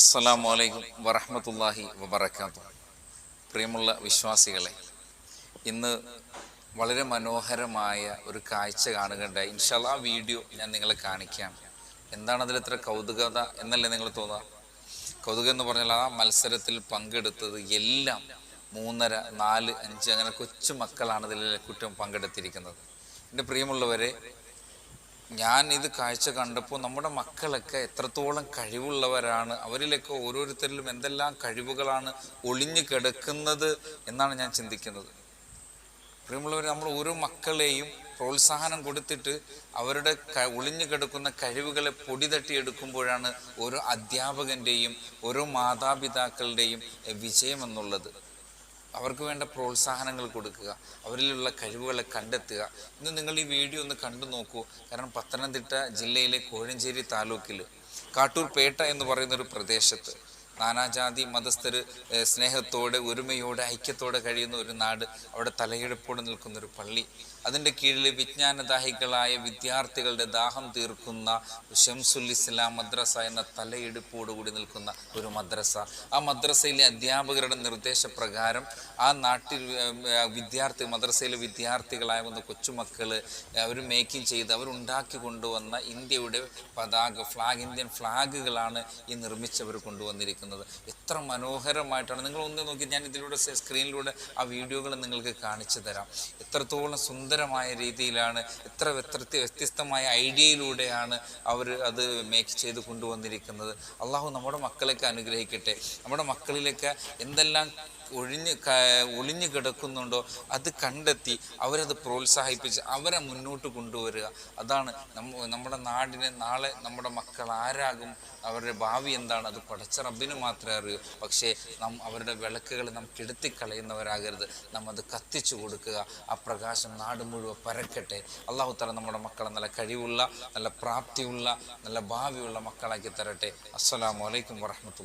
അസ്സലാമു വലൈക്കും വറഹമത്തല്ലാഹി വബർക്കാത്തു പ്രിയമുള്ള വിശ്വാസികളെ ഇന്ന് വളരെ മനോഹരമായ ഒരു കാഴ്ച കാണുകയുണ്ടായി. ഇൻഷാല്ല ആ വീഡിയോ ഞാൻ നിങ്ങളെ കാണിക്കാം. എന്താണ് അതിൽ ഇത്ര കൗതുകത എന്നല്ലേ നിങ്ങൾ തോന്നുക കൗതുകം എന്ന് പറഞ്ഞാൽ ആ മത്സരത്തിൽ പങ്കെടുത്തത് എല്ലാം മൂന്നര നാല് അഞ്ച് അങ്ങനെ കൊച്ചു മക്കളാണ് ഇതിൽ കുറ്റം പങ്കെടുത്തിരിക്കുന്നത്. എന്റെ പ്രിയമുള്ളവരെ ഞാൻ ഇത് കാഴ്ച കണ്ടപ്പോൾ നമ്മുടെ മക്കളൊക്കെ എത്രത്തോളം കഴിവുള്ളവരാണ്. അവരിലൊക്കെ ഓരോരുത്തരിലും എന്തെല്ലാം കഴിവുകളാണ് ഒളിഞ്ഞു കിടക്കുന്നത് എന്നാണ് ഞാൻ ചിന്തിക്കുന്നത്. പ്രിയമുള്ളവർ നമ്മൾ ഓരോ മക്കളെയും പ്രോത്സാഹനം കൊടുത്തിട്ട് അവരുടെ ഒളിഞ്ഞു കിടക്കുന്ന കഴിവുകളെ പൊടി തട്ടിയെടുക്കുമ്പോഴാണ് ഓരോ അധ്യാപകന്റെയും ഓരോ മാതാപിതാക്കളുടെയും വിജയമെന്നുള്ളത്. അവർക്ക് വേണ്ട പ്രോത്സാഹനങ്ങൾ കൊടുക്കുക അവരിലുള്ള കഴിവുകളെ കണ്ടെത്തുക. ഇന്ന് നിങ്ങൾ ഈ വീഡിയോ ഒന്ന് കണ്ടു നോക്കൂ. കാരണം പത്തനംതിട്ട ജില്ലയിലെ കോഴഞ്ചേരി താലൂക്കിൽ കാട്ടൂർ പേട്ട എന്ന് പറയുന്ന ഒരു പ്രദേശത്ത് നാനാജാതി മതസ്ഥർ സ്നേഹത്തോടെ ഒരുമയോടെ ഐക്യത്തോടെ കഴിയുന്ന ഒരു നാട് അവിടെ തലയെടുപ്പോടെ നിൽക്കുന്ന ഒരു പള്ളി. അതിന്റെ കീഴിൽ വിജ്ഞാനദാഹികളായ വിദ്യാർത്ഥികളുടെ ദാഹം തീർക്കുന്ന ഷംസുൽ ഇസ്ലാം മദ്രസ എന്ന തലയെടുപ്പോടുകൂടി നിൽക്കുന്ന ഒരു മദ്രസ. ആ മദ്രസയിലെ അധ്യാപകരുടെ നിർദ്ദേശപ്രകാരം ആ നാട്ടിൽ വിദ്യാർത്ഥി മദ്രസയിലെ വിദ്യാർത്ഥികളായ വന്ന കൊച്ചുമക്കൾ അവർ മേക്കിംഗ് ചെയ്ത് അവരുണ്ടാക്കി കൊണ്ടുവന്ന ഇന്ത്യയുടെ പതാക ഫ്ലാഗ് ഇന്ത്യൻ ഫ്ലാഗുകളാണ് ഈ നിർമ്മിച്ചവർ കൊണ്ടുവന്നിരിക്കുന്നത്. എത്ര മനോഹരമായിട്ടാണ്. നിങ്ങൾ ഒന്ന് നോക്കി ഞാൻ ഇതിലൂടെ സ്ക്രീനിലൂടെ ആ വീഡിയോകൾ നിങ്ങൾക്ക് കാണിച്ചു തരാം. എത്രത്തോളം സുന്ദരമായ രീതിയിലാണ് എത്ര വ്യത്യസ്ത വ്യത്യസ്തമായ ഐഡിയയിലൂടെയാണ് അവർ അത് മേക്ക് ചെയ്ത് കൊണ്ടുവന്നിരിക്കുന്നത്. അള്ളാഹു നമ്മുടെ മക്കളെയൊക്കെ അനുഗ്രഹിക്കട്ടെ. നമ്മുടെ മക്കളിലൊക്കെ എന്തെല്ലാം ഒഴിഞ്ഞ് ഒളിഞ്ഞു കിടക്കുന്നുണ്ടോ അത് കണ്ടെത്തി അവരത് പ്രോത്സാഹിപ്പിച്ച് അവരെ മുന്നോട്ട് കൊണ്ടുവരിക. അതാണ് നമ്മുടെ നാടിനെ നാളെ നമ്മുടെ മക്കൾ ആരാകും അവരുടെ ഭാവി എന്താണ് അത് പടച്ച റബ്ബിന് മാത്രമേ അറിയൂ. പക്ഷേ നാം അവരുടെ വിളക്കുകൾ നാം കെടുത്തിക്കളയുന്നവരാകരുത്. നാം അത് കത്തിച്ചു കൊടുക്കുക. ആ പ്രകാശം നാട് മുഴുവൻ പരക്കട്ടെ. അള്ളാഹു തല നമ്മുടെ മക്കളെ നല്ല കഴിവുള്ള നല്ല പ്രാപ്തിയുള്ള നല്ല ഭാവിയുള്ള മക്കളാക്കി തരട്ടെ. അസ്സലാമു അലൈക്കും വറഹമത്തുള്ള